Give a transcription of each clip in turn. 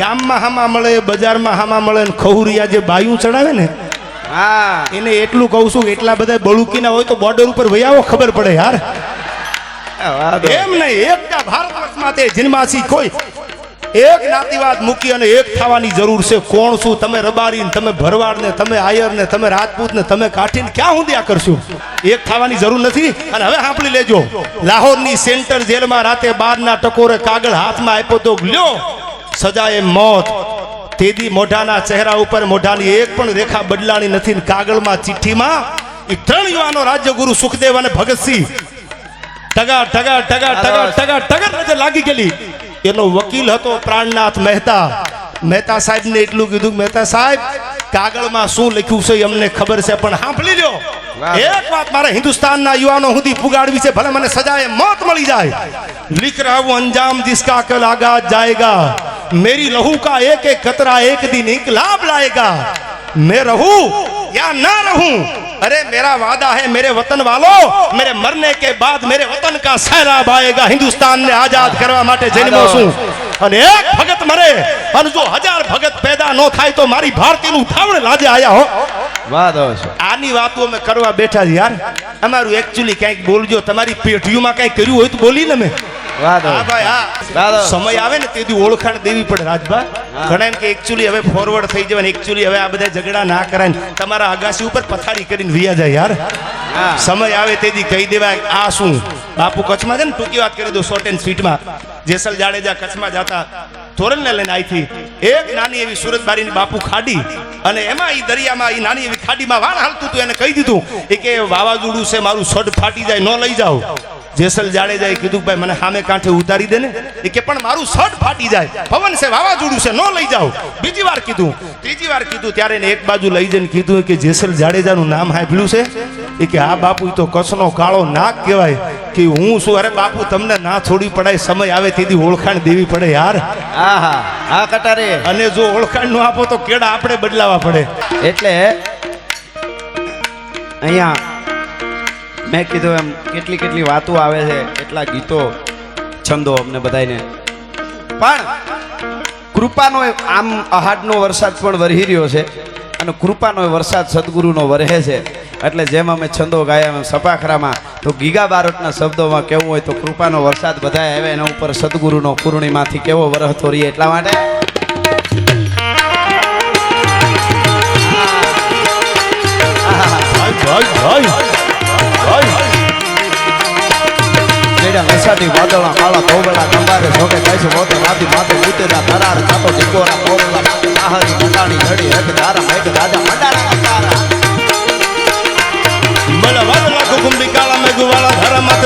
ગામમાં હામા મળે બજારમાં હામા મળે ને ખહુરિયા જે બાયું ચડાવે ને હા. એને એટલું કહું છું એટલા બધા બળુકીના હોય તો બોર્ડર ઉપર વૈયાવો ખબર પડે યાર. એમ નહીં એકતા ભારત વર્ષમાં તે જન્માસી કોઈ એક નાતિવાદ મૂકી અને એક થવાની જરૂર છે. કોણ શું તમે રબારીને તમે ભરવાડ ને તમે આયર ને તમે રાજપૂત ને તમે કાઠીને ક્યાં હું ત્યાં કરશું? એક થવાની જરૂર નથી. અને હવે સાંભળી લેજો. લાહોરની સેન્ટર જેલમાં રાતે બારના ટકોરે કાગળ હાથમાં આપ્યો તો લ્યો. સજાએ મોત. તેદી મોઢાના ચહેરા ઉપર મોઢાની એક પણ રેખા બદલાણી નથી. કાગળમાં ચિઠ્ઠીમાં એ ત્રણ યુવાનો રાજ્યગુરુ સુખદેવ અને ભગતસિંહ. ટગા ટગા ટગા ટગા ટગા ટગર નજર લાગી ગયેલી. એનો વકીલ હતો પ્રાણનાથ મહેતા. મહેતા સાહેબને એટલું કીધું મહેતા સાહેબ કાગળમાં શું લખ્યું છે અમને ખબર છે પણ સાંભળી લ્યો. એક વાત મારે હિન્દુસ્તાનના યુવાનો સુધી પુગાડવી છે. ભલે મને સજાએ મોત મળી જાય. લીક રહા અંજામ જિસકા કલ આગા જાયગા. मेरी लहू का एक एक कतरा एक दिन इंकलाब लाएगा मैं रहूं या ना रहूं अरे मेरा वादा है मेरे वतन वालों मेरे मरने के बाद मेरे वतन का सैलाब आएगा हिंदुस्तान ने आजाद કરવા માટે જન્મો છું અને એક ભગત મરે અને જો હજાર ભગત પેદા ન થાય તો મારી ભારતીયનું થાવણ લાજે આયા હો વાહ દોસ્ત આની વાતો અમે કરવા બેઠા છે યાર અમારું એકચ્યુઅલી કંઈક બોલજો તમારી પેઢીઓમાં કંઈક કર્યું હોય તો બોલી ને મેં સમય આવે ને તેથી ઓળખાણ દેવી પડે રાજભા. ઘણા એમ કે એકચ્યુઅલી હવે ફોરવર્ડ થઈ જવાય એકચ્યુઅલી હવે આ બધા ઝઘડા ના કરાય તમારા અગાસી ઉપર પથારી કરીને વિયા જાય યાર. સમય આવે તેથી કહી દેવાય આ શું? બાપુ કચ્છમાં છે ને ટૂંકી વાત કરી દો શોર્ટ એન્ડ સ્વીટમાં જેસલ જાડેજા કચ્છમાં જતા ધોરણને લઈને આઈથી એક નાની એવી સુરત બારીની બાપુ ખાડી અને એમાં એ દરિયામાં એ નાની એવી ખાડીમાં વાણ હાલતું હતું, એને કહી દીધું એ કે વાવાઝોડું છે, મારું સડ ફાટી જાય, ન લઈ જાઓ. જેસલ જાડેજાએ કીધું ભાઈ, મને સામે કાંઠે ઉતારી દે ને. એ કે, પણ મારું સડ ફાટી જાય. પવન છે, વાવાઝોડું છે, ન લઈ જાઓ. બીજી વાર કીધું, ત્રીજી વાર કીધું, ત્યારે એક બાજુ લઈ જઈને કીધું કે જેસલ જાડેજાનું નામ સાંભળ્યું છે? એ કે આ બાપુ તો કચ્છનો કાળો નાક કહેવાય. કે હું શું અરે બાપુ તમને ના છોડી પડાય સમય આવે તેથી ઓળખાણ દેવી પડે યાર. હા હા હા કટારે. અને જો ઓળખાણ ન આપો તો કેડા આપણે બદલાવા પડે. એટલે અહીંયા મેં કીધું એમ કેટલી કેટલી વાતો આવે છે કેટલા ગીતો છંદો અમને બધાને પણ કૃપાનો આમ અહાડનો વરસાદ પણ વરહી રહ્યો છે અને કૃપાનો વરસાદ સદગુરુનો વરહે છે. એટલે જેમ અમે છંદો ગાયા એમ સપાખરામાં, તો ગીગા બારોટના શબ્દોમાં કેવું હોય તો કૃપાનો વરસાદ બધા આવે એના ઉપર સદગુરુનો પૂર્ણિમાથી કેવો વરહતો રહીએ એટલા માટે. વરસાદી વાદળા કાળા ધોબળા કંબારે જોકે છે મોતે રાતી માથે ઉતેરા ધરાર ખાતો ઝીકોરા પોરલા આહારી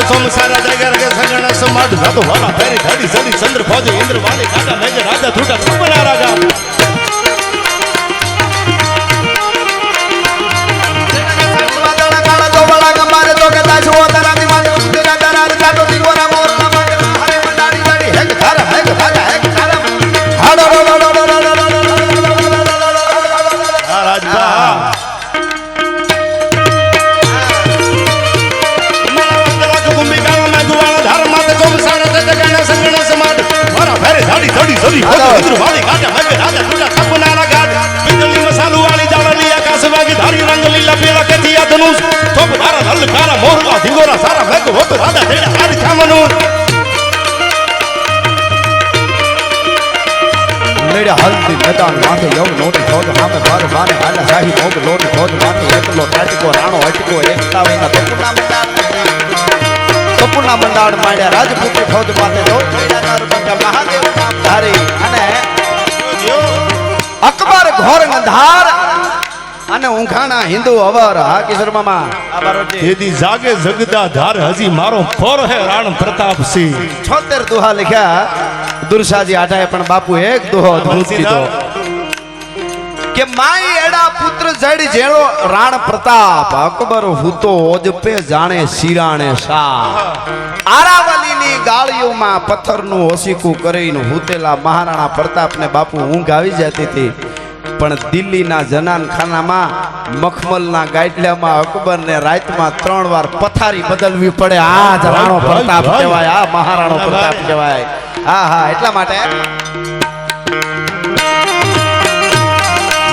સોમસાર જગ્યા રગે સગણ સમાધ ભાતો વાલા ફેરી ધડી સડી ચંદ્ર ફોજે ઇન્દ્ર વાલી કાકા મેજર, રાજા થૂટા તું બના રાજા. હલ કારા મોરલા ઢીંગોરા સારા મેઘ હોત રાડા તેડા આડી છામનું મેડે હલદી મેદાન માથે યવ નોટ ખોદ હામે બાર બાને હાલે સાહી મોગ લોટ ખોદ માથે એકલો તાટકો રાણો હટકો એકતા વિના તપુના મંડાળ તપુના મંડાળ માંડ્યા રાજપૂતી ખોદ માથે દો તેડાનાર બંગા મહાદેવ નામ ધારી અને અકબર ઘોર અંધાર અને ઉંખાણા હિન્દુ અવર હા કિશોર મામા તેથી જાગે જગદા ધાર હજી મારો ફોર હે રાણ પ્રતાપ સિંહ. છોતેર દુહા લખ્યા દુરસાજી આઠાએ પણ બાપુ એક દુહો અદ્ભુત કીધો કે માય એડા પુત્ર જડ જેળો રાણ પ્રતાપ અકબર હૂતો ઓજપે જાણે શિરાણે શાહ. આરાવલીની ગાળીઓમાં પથ્થરનું ઓસીકું કરીને હુતેલા મહારાણા પ્રતાપને બાપુ ઊંઘ આવી જતી હતી. પણ દિલ્હીના જનાનખાનામાં મખમલના ગાઈડલામાં અકબરને રાતમાં ત્રણ વાર પથારી બદલવી પડે. આ જ રાણો પ્રતાપ કહેવાય આ મહારાણો પ્રતાપ કહેવાય. હા હા એટલા માટે.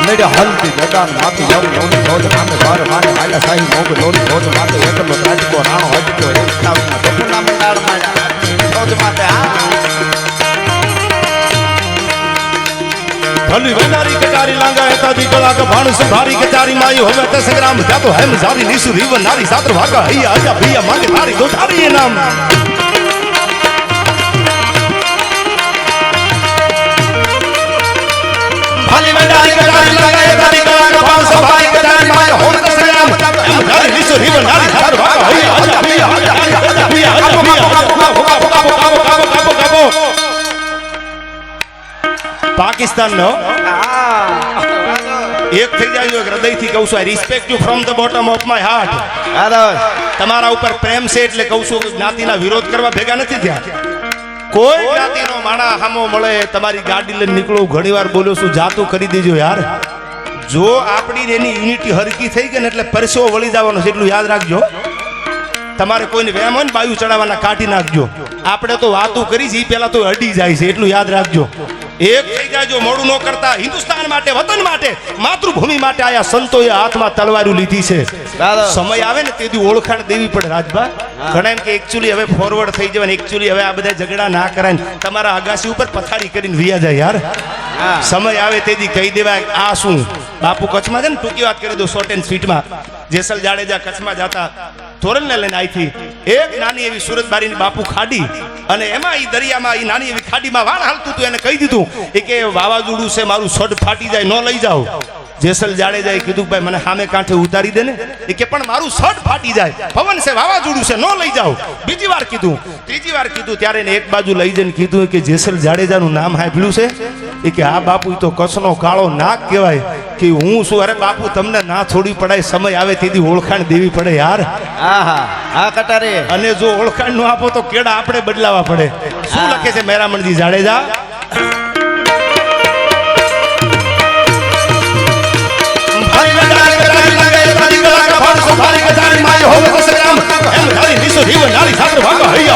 મેળે હલતી મેદાનમાંથી નામે હાલા સાહી મોગ લોની એકલો ત્રાટકો રાણો એક મંડાળ ભલી વેનારી કટારી લાંગા એતાજી કળા કે ભાણસ ભારી કચારી માઈ હવે તે સંગ્રામ જાતો હેમ સારી નિસુ રીવ નારી સાત્ર ભાગા હૈયા આજા ભૈયા માંગે તારી એ નામ. ભલી વેનારી કટારી લાંગા એતાજી કળા કે ભાણસ ભારી કચારી માઈ હવે તે સંગ્રામ હેમ સારી નિસુ રીવ નારી સાત્ર ભાગા હૈયા આજા ભૈયા આજા ભૈયા આજા ભૈયા પાકિસ્તાન નો એક થઈ જાય હૃદયથી કહું છું I respect you from the bottom of my heart હાલો. તમારા ઉપર પ્રેમ છે એટલે કહું છું જ્ઞાતિના વિરોધ કરવા ભેગા નથી થયા. કોઈ જ્ઞાતિનો માણા હામો મળે તમારી ગાડી લઈને નીકળો ઘણીવાર બોલ્યો છું જાતું કરી દેજો યાર. જો આપણી એની યુનિટી હરકી થઈ ગઈ ને એટલે પરસેવો વળી જવાનો છે એટલું યાદ રાખજો. તમારે કોઈને વેમ હોય ને બાયુ ચડાવવાના કાઢી નાખજો. આપણે તો વાતો કરી છે એ પહેલા તો અડી જાય છે એટલું યાદ રાખજો. એક થઈ જો મોડું ન કરતા હિન્દુસ્તાન માટે વતન માટે માતૃભૂમિ માટે આયા સંતોએ હાથમાં તલવારું લીધી છે. સમય આવે ને તેથી ઓળખાણ દેવી પડે રાજભા. ઘણા એમ કે એકચ્યુઅલી હવે ફોરવર્ડ થઈ જવાય એકચ્યુઅલી હવે આ બધા ઝઘડા ના કરાય તમારા અગાસી ઉપર પથારી કરીને વિયા જાય યાર. સમય આવે તેથી કહી દેવાય આ શું? બાપુ કચ્છમાં છે ને ટૂંકી વાત કરી દો શોર્ટ એન્ડ સ્વીટમાં જેસલ જાડેજા કચ્છમાં જતા ધોરણને લઈને આઈથી એક નાની એવી સુરત બારીની બાપુ ખાડી અને એમાં એ દરિયામાં એ નાની એવી ખાડીમાં વાળ હાલતું હતું એને કહી દીધું એ કે વાવાઝોડું છે મારું સડ ફાટી જાય ન લઈ જાઓ. જેસલ જાડેજાએ કીધું ભાઈ મને સામે કાંઠે ઉતારી દે ને. એ કે પણ મારું સડ ફાટી જાય. પવન છે વાવાઝોડું છે ન લઈ જાઓ બીજી વાર કીધું. ત્રીજી વાર કીધું. ત્યારે એને એક બાજુ લઈ જઈને કીધું કે જેસલ જાડેજાનું નામ સાંભળ્યું છે? એ કે આ બાપુ તો કચ્છનો કાળો નાક કહેવાય. કે હું શું અરે બાપુ તમને ના છોડી પડાય સમય આવે તેથી ઓળખાણ દેવી પડે યાર. હા કટારી. અને જો ઓળખાણ ન આપો તો કેડા આપણે બદલાવા પડે. શું લખે છે મેરામણજી જાડેજા?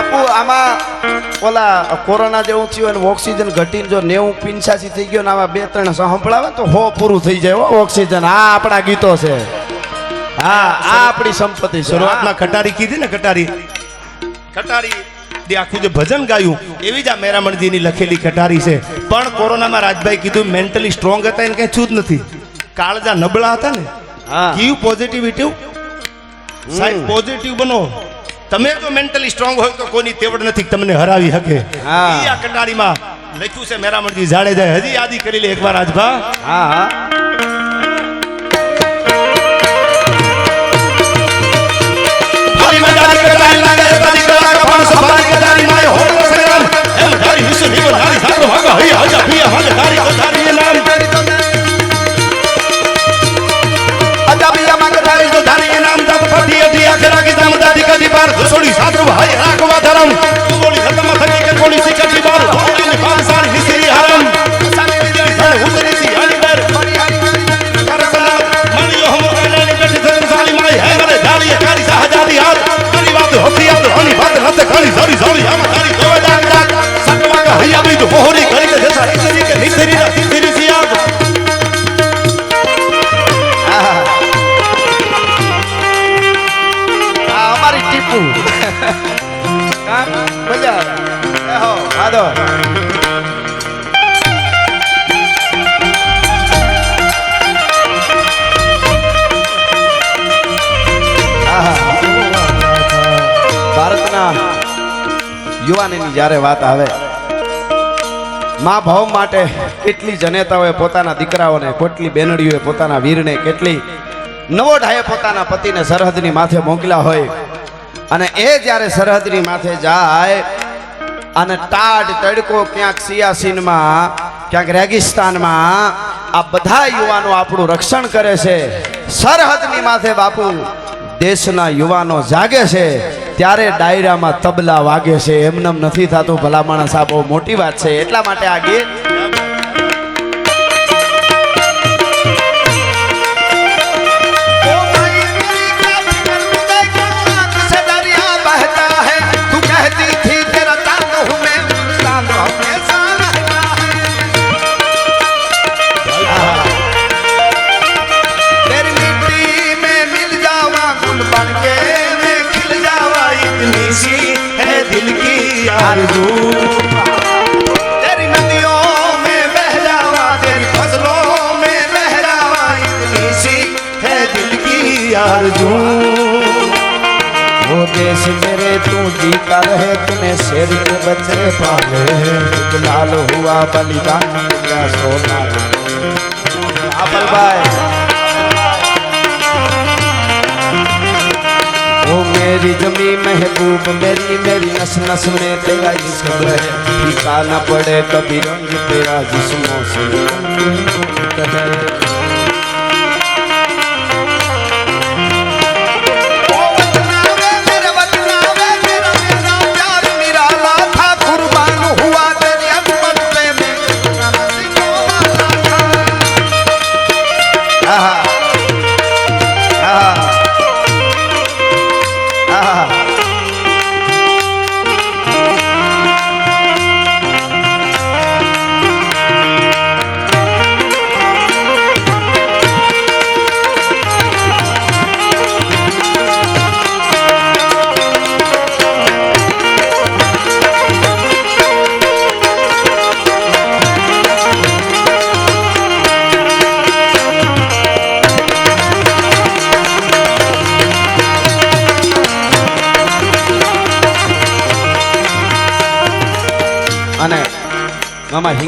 બાપુ આમાં ઓલા કોરોના જેવું થયું અને ઓક્સિજન ઘટીને જો નેવું પિંચાસી થઈ ગયો ને આમાં બે ત્રણ સંભળાવે તો હો પૂરું થઈ જાય ઓક્સિજન. આ આપણા ગીતો છે. હા આ આપણી સંપત્તિ શરૂઆતમાં ખટારી કીધી ને ખટારી. ખટારી જે આખું જે ભજન ગાયું એવી જ આ મેરામણજીની લખેલી ખટારી છે. પણ કોરોનામાં રાજભાઈ કીધું મેન્ટલી સ્ટ્રોંગ હતા એને કઈ છૂટ નથી. કાળજા નબળા હતા ને. કીવ પોઝિટિવિટી સાહેબ પોઝિટિવ બનો. તમે જો મેન્ટલી સ્ટ્રોંગ હોય તો કોઈની તેવડ નથી તમને હરાવી શકે. આ કટારીમાં લખ્યું છે મેરામણજી જાડેજા હજી યાદી કરી લે એકવાર આજભા હા હા. ફરી મેદાની કટારી લાગે આહા. ભારતના યુવાનીની જ્યારે વાત આવે, મા ભાવ માટે કેટલી જનેતાઓએ પોતાના દીકરાઓને, કેટલી બેનડીઓએ પોતાના વીરને કેટલી નવોઢાએ પોતાના પતિને સરહદની માથે મોકલ્યા હોય અને એ જ્યારે સરહદની માથે જાય અને ટાઢ તડકો ક્યાંક સિયાસીનમાં, ક્યાંક રેગિસ્તાનમાં, આ બધા યુવાનો આપણું રક્ષણ કરે છે. સરહદની માથે બાપુ, દેશના યુવાનો જાગે છે. ત્યારે ડાયરામાં તબલા વાગે છે. એમનેમ નથી થતું ભલા માણસ. આ બહુ મોટી વાત છે. એટલા માટે આ ગીત दिल की आरज़ू तेरी नदियों में बह जावा, तेरी फ़सलों में बह जावा है दिल की आरज़ू वो देश मेरे तू जीता रहे, तूने शेर के बच्चे पाले लाल हुआ बलिदान सोना आपल भाई। मेरी जमी महबूब मेरी मेरी नस नस में तेरा इश्क है फीका न पड़े कभी रंग तेरा जिस्मों से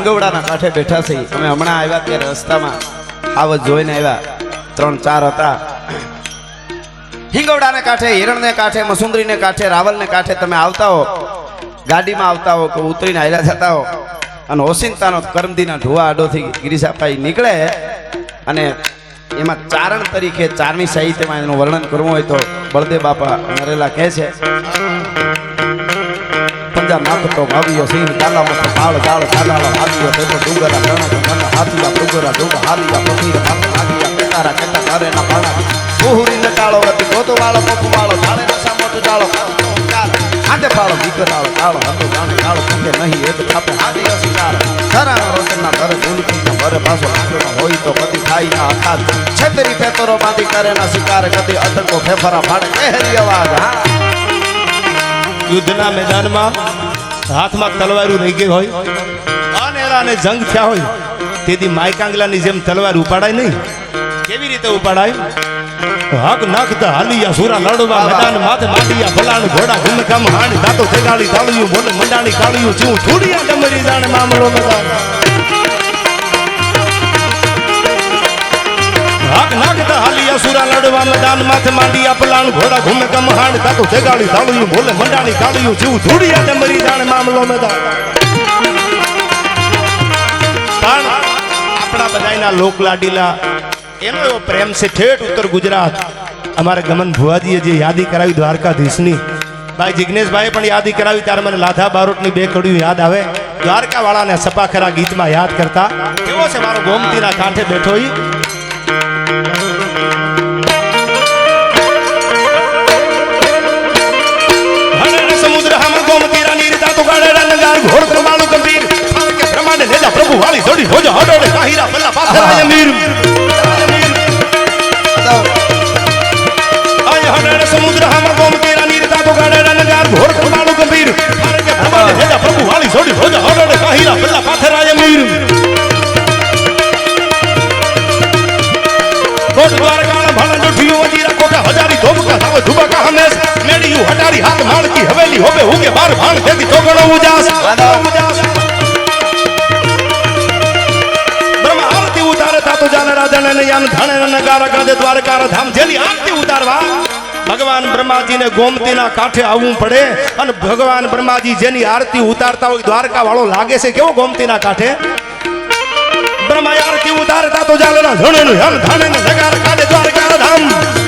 હિંગવડાના કાંઠે બેઠા છીએ અમે હમણાં આવ્યા ત્યારે રસ્તામાં આવત જોઈને આવ્યા. ત્રણ, ચાર હતા. હિંગવડાને કાંઠે, હિરણને કાંઠે, મસુંદરીને કાંઠે, રાવલને કાંઠે તમે આવતા હો. ગાડીમાં આવતા હો કે ઉતરીને આવ્યા જતા હો. અને ઓસિંતાનો કરમદીના ઢોવા આડોથી ગિરીશાભાઈ નીકળે અને એમાં ચારણ તરીકે ચારણી સાહિત્યમાં એનું વર્ણન કરવું હોય તો બળદેવ બાપા નરેલા કહે છે. પંજા નાખતો ભાવ્યો સિંહ કાલામાં પાળ જાળ કાલાળો હાથીઓ તેનો ડુંગરા રણો મન હાથીયા ડુંગરા ડુંગ હાલિયા. પથીર માથ નાગિયા કેતારા કેતા કરે ના પાણા કુહુરી નટાળો રતિ ગોતો વાળો પપ્પુ વાળો ઝાડે નસા મોટો ડાળો આંડે પાળો દીકરાળો કાળો હતો જાણે કાળો ફૂકે નહીં, એક થાપે હાથી અસિકાર ધરાનો રોટના ધરે ગુલકીના ભરે પાછો આંકડો હોય તો કદી ખાઈ ના અખાત છેતરી પેતરો બાંધી કરે ના શિકાર કદી અટકો ફેફરા ફાડે. કહેરી અવાજ, હા. યુદ્ધના મેદાનમાં હાથમાં તલવારું રહી ગઈ હોય અનેરાને જંગ થયા હોય તેથી માયકાંગલાની જેમ તલવાર ઉપાડાય નહીં. કેવી રીતે ઉપાડાય? હક નખ દ હાલિયા સુરા લડવા મેદાન માથે માંડિયા ભલાણ ઘોડા ઘુમે કામ હાણ દાતો તેગાળી તાળિયું બોલે મંડાણી કાળિયું જીવ છોડિયા ડમરી જાણે મામલો મેદાન સુરા લડવા મેદાન માથે માંડી આપલાન ઘોડા ઘુમે કામ કાતો તેગાળી તાળિયું બોલે મંડાણી કાળિયું જીવ છોડિયા મરી જાણે મામલો મેદાન. પણ આપણા બધાયના લોક લાડીલા એનો એવો પ્રેમ છે, ઠેઠ ઉત્તર ગુજરાત. અમારે ગમન ભુવાજીએ જે યાદી કરાવી દ્વારકાધીશની, ભાઈ જિગ્નેશભાઈ પણ યાદી કરાવી, ત્યારે મને લાધા બારોટની બે કડીઓ યાદ આવે. દ્વારકા વાળાને સપાખરા ગીતમાં યાદ કરતા. કેવો છે, મારો ગોમતીના કાંઠે બેઠો વાળી જોડી હોજો હડોડે કાહીરા પલ્લા પાથરાય મીર. ઈ હોબે બાર ભાણ તેથી ચોગણો ઉજાસ. ધણે ઉતારવા. ભગવાન બ્રહ્માજીને ગોમતીના કાંઠે આવવું પડે અને ભગવાન બ્રહ્માજી જેની આરતી ઉતારતા હોય દ્વારકા વાળો લાગે છે કેવો ગોમતીના કાંઠે? બ્રહ્મા આરતી ઉતારતા તો જાલે ધણે નું ધણે નગારા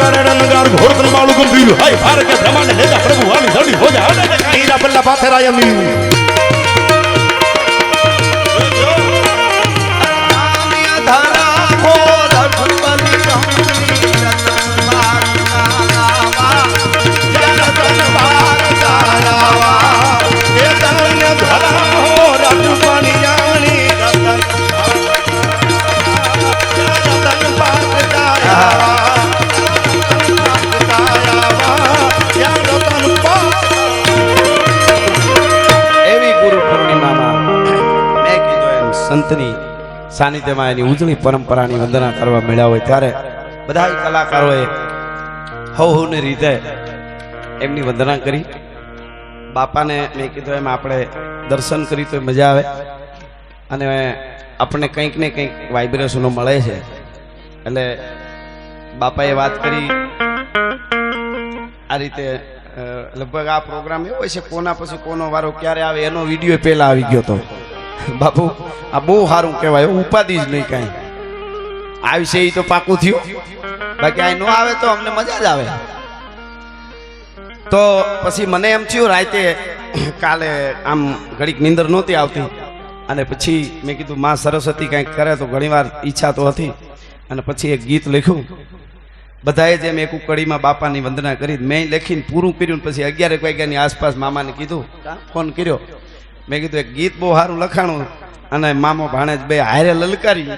રાની તાતો કારડ નગાર ઘોર કન બાળુ ગંભીર હાય ભાર કે બ્રહ્માંડ લેજા પ્રભુ વાલી સાનિધ્યમાં એની ઉજળી પરંપરાની વંદના કરવા મળ્યા હોય ત્યારે બધા કલાકારોએ હવ હવની રીતે એમની વંદના કરી. બાપાને મેં કીધું એમ આપણે દર્શન કરી તો મજા આવે. અને આપણને કંઈક ને કંઈક વાઇબ્રેશનો મળે છે. એટલે બાપાએ વાત કરી. આ રીતે લગભગ આ પ્રોગ્રામ એવો છે, કોના પછી કોનો વારો ક્યારે આવે એનો વીડિયો પહેલાં આવી ગયો તો બાપુ, આ બહુ સારું કહેવાય ઉપાધિ જ નહીં કાંઈ. આવી છે એ તો પાકું થયું. બાકી આ ન આવે તો અમને મજા જ આવે. તો પછી મને એમ થયું, રાતે કાલે આમ ઘડીક નીંદર નહોતી આવતી. અને પછી મેં કીધું, માં, સરસ્વતી કંઈક કરે તો ઘણીવાર ઈચ્છા તો હતી. અને પછી એક ગીત લખ્યું. બધાએ જેમ એક ઉકડીમાં બાપાની વંદના કરી, મેં લખીને પૂરું કર્યું પછી અગિયાર વાગ્યાની આસપાસ મામાને કીધું, ફોન કર્યો. મેં કીધું, એક ગીત બહુ સારું લખાણું અને મામો ભાણેજ બે હારે લલકારી.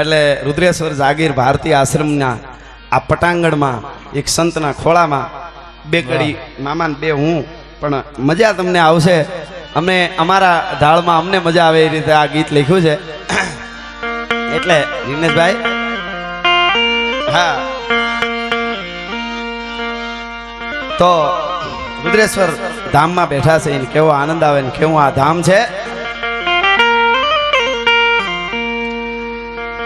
એટલે રુદ્રેશ્વર જાગીર ભારતીય આશ્રમના આ પટાંગણમાં, એક સંતના ખોળામાં, બે કડી મામાને બે હું, પણ મજા તમને આવશે. અમે અમારા ઢાળમાં અમને મજા આવે એ રીતે આ ગીત લખ્યું છે. એટલે દિનેશભાઈ હા. તો રુદ્રેશ્વર ધામમાં બેઠા છે. એને કેવો આનંદ આવે ને કેવું આ ધામ છે.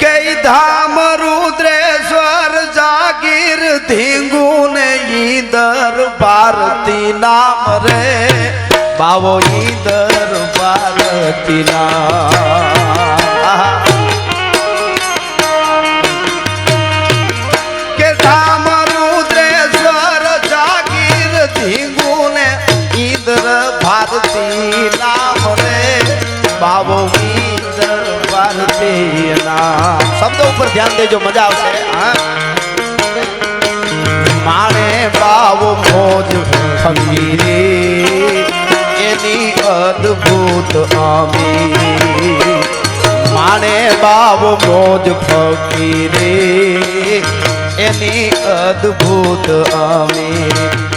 કઈ ધામ રુદ્રેશ્વર જાગીર ધીંગુ ને ઈદર, ભારતી નામ રે. બાવો ઈદર, ભારતી નામ. બાવો ઈદર ભારતી શબ્દો ઉપર ધ્યાન દેજો, મજા આવશે. માણે બાવો મોજ ફકીરે એની અદ્ભુત આમી માણે બાવો મોજ ફકીરે એની અદ્ભુત આમી